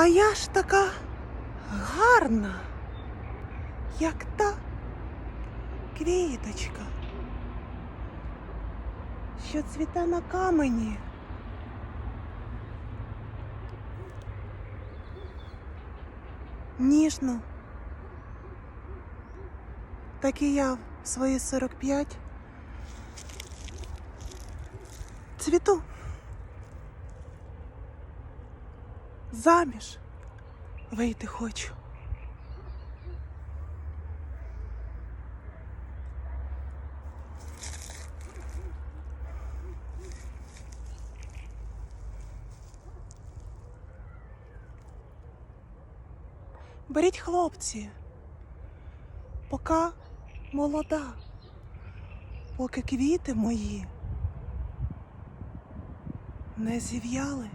А я ж така гарна, як та квіточка, що цвіте на камені. Ніжно. Так і я в свої 45 цвіту. Заміж вийти хочу. Беріть хлопці, поки молода, поки квіти мої не зів'яли.